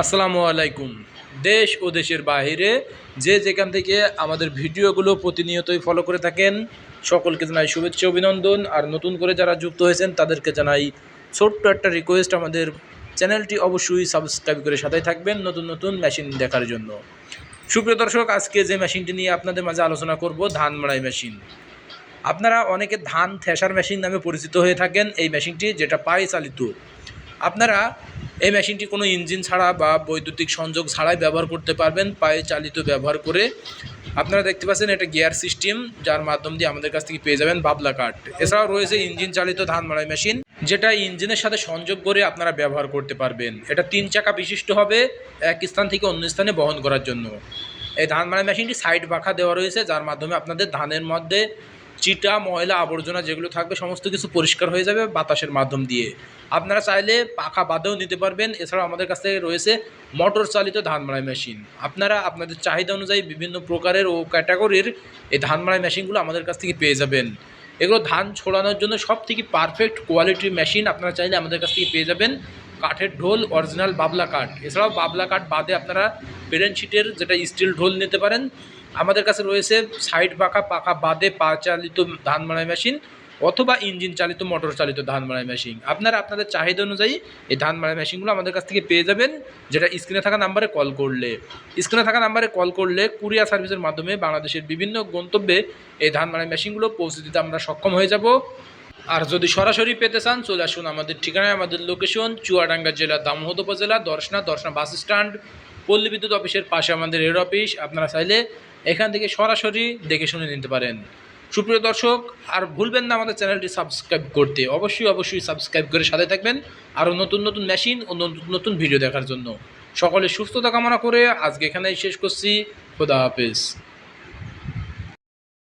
আসসালামু আলাইকুম। দেশ ও দেশের বাইরে যে যেখান থেকে আমাদের ভিডিওগুলো প্রতিনিয়তই ফলো করে থাকেন, সকলকে জানাই শুভেচ্ছা, অভিনন্দন। আর নতুন করে যারা যুক্ত হয়েছেন, তাদেরকে জানাই ছোট্ট একটা রিকোয়েস্ট আমাদের চ্যানেলটি অবশ্যই সাবস্ক্রাইব করে সাথে থাকবেন নতুন নতুন মেশিন দেখার জন্য। সুপ্রিয় দর্শক, আজকে যে মেশিনটি নিয়ে আপনাদের মাঝে আলোচনা করব, ধান মাড়াই মেশিন আপনারা অনেকে ধান থ্যাসার মেশিন নামে পরিচিত হয়ে থাকেন, এই মেশিনটি যেটা পায়ে চালিত আপনারা এই মেশিনটি কোনো ইঞ্জিন ছাড়া বা বৈদ্যুতিক সংযোগ ছাড়াই ব্যবহার করতে পারবেন, পায়ে চালিত ব্যবহার করে। আপনারা দেখতে পাচ্ছেন এটা গিয়ার সিস্টেম, যার মাধ্যম দিয়ে আমাদের কাছ থেকে পেয়ে যাবেন বাবলা কাঠ। এছাড়াও রয়েছে ইঞ্জিন চালিত ধান মাড়াই মেশিন, যেটা ইঞ্জিনের সাথে সংযোগ করে আপনারা ব্যবহার করতে পারবেন। এটা তিন চাকা বিশিষ্ট হবে, এক স্থান থেকে অন্য স্থানে বহন করার জন্য। এই ধান মাড়াই মেশিনটি সাইড বাঁকা দেওয়া রয়েছে, যার মাধ্যমে আপনাদের ধানের মধ্যে চিটা, ময়লা, আবর্জনা যেগুলো থাকবে, সমস্ত কিছু পরিষ্কার হয়ে যাবে বাতাসের মাধ্যম দিয়ে। আপনারা চাইলে পাখা বাদেও নিতে পারবেন। এছাড়াও আমাদের কাছ রয়েছে মোটর চালিত ধান মাড়াই মেশিন। আপনারা আপনাদের চাহিদা অনুযায়ী বিভিন্ন প্রকারের ও ক্যাটাগরির এই ধান মাড়াই মেশিনগুলো আমাদের কাছ থেকে পেয়ে যাবেন। এগুলো ধান ছোড়ানোর জন্য সব থেকে পারফেক্ট কোয়ালিটির মেশিন আপনারা চাইলে আমাদের কাছ থেকে পেয়ে যাবেন। কাঠের ঢোল অরিজিনাল বাবলা কাঠ। এছাড়াও বাবলা কাঠ বাদে আপনারা পেরেন শিটের যেটা স্টিল ঢোল নিতে পারেন, আমাদের কাছে রয়েছে সাইড পাখা পাখা বাদে পা চালিত ধান মাড়াই মেশিন অথবা ইঞ্জিন চালিত মোটর চালিত ধান মাড়াই মেশিন আপনারা আপনাদের চাহিদা অনুযায়ী এই ধান মাড়াই মেশিনগুলো আমাদের কাছ থেকে পেয়ে যাবেন, যেটা স্ক্রিনে থাকা নাম্বারে কল করলে। স্ক্রিনে থাকা নাম্বারে কল করলে কুরিয়ার সার্ভিসের মাধ্যমে বাংলাদেশের বিভিন্ন গন্তব্যে এই ধান মাড়াই মেশিনগুলো পৌঁছে দিতে আমরা সক্ষম হয়ে যাব। আর যদি সরাসরি পেতে চান, চলে আসুন আমাদের ঠিকানায়, আমাদের লোকেশন চুয়াডাঙ্গা জেলা দামোহদ উপজেলা, দর্শনা দর্শনা বাস স্ট্যান্ড, পল্লী বিদ্যুৎ অফিসের পাশে আমাদের হেড অফিস আপনারা চাইলে এখান থেকে সরাসরি দেখে শুনে নিতে পারেন। সুপ্রিয় দর্শক, আর ভুলবেন না আমাদের চ্যানেলটি সাবস্ক্রাইব করতে। অবশ্যই অবশ্যই সাবস্ক্রাইব করে সাথে থাকবেন। আরও নতুন নতুন মেশিন ও নতুন নতুন ভিডিও দেখার জন্য। সকলে সুস্থতা কামনা করে আজকে এখানেই শেষ করছি। খোদা হাফেজ।